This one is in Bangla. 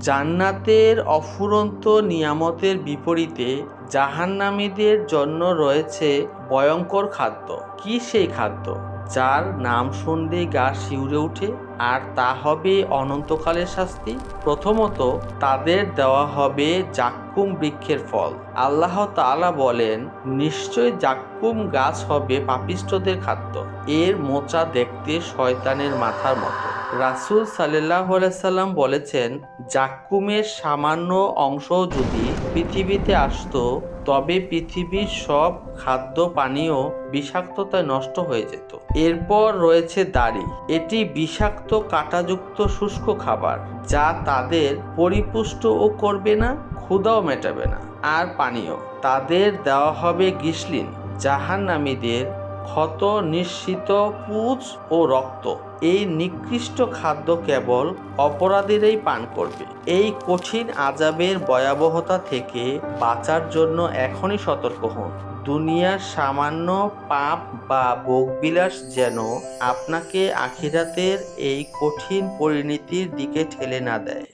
জান্নাতের অফুরন্ত নিয়ামতের বিপরীতে জাহান্নামীদের জন্য রয়েছে ভয়ঙ্কর খাদ্য। কি সেই খাদ্য? যার নাম শুনলেই গা শিউরে ওঠে, আর তা হবে অনন্তকালের শাস্তি। প্রথমত, তাদের দেওয়া হবে জাক্কুম বৃক্ষের ফল। আল্লাহ তাআলা বলেন, নিশ্চয় জাক্কুম গাছ হবে পাপিষ্টদের খাদ্য। এর মোচা দেখতে শয়তানের মাথার মতো। রাসূল সাল্লাহ সাল্লাম বলেছেন জাক্কুমের সামান্য অংশ যদি পৃথিবীতে আসতো, তবে পৃথিবীর সব খাদ্য পানীয় বিষাক্ততায় নষ্ট হয়ে যেত। এরপর রয়েছে দাড়ি। এটি বিষাক্ত কাঁটাযুক্ত শুষ্ক খাবার, যা তাদের পরিপুষ্টও করবে না, ক্ষুধাও মেটাবে না। আর পানীয়, তাদের দেওয়া হবে গিসলিন, জাহান্নামীদের ক্ষত নিশ্চিত পুজ ও রক্ত। এই নিকৃষ্ট খাদ্য কেবল অপরাধীরাই পান করবে। এই কঠিন আজাবের ভয়াবহতা থেকে বাঁচার জন্য এখনই সতর্ক হন। দুনিয়ার সামান্য পাপ বা ভোগবিলাস যেন আপনাকে আখিরাতের এই কঠিন পরিণতির দিকে ঠেলে না দেয়।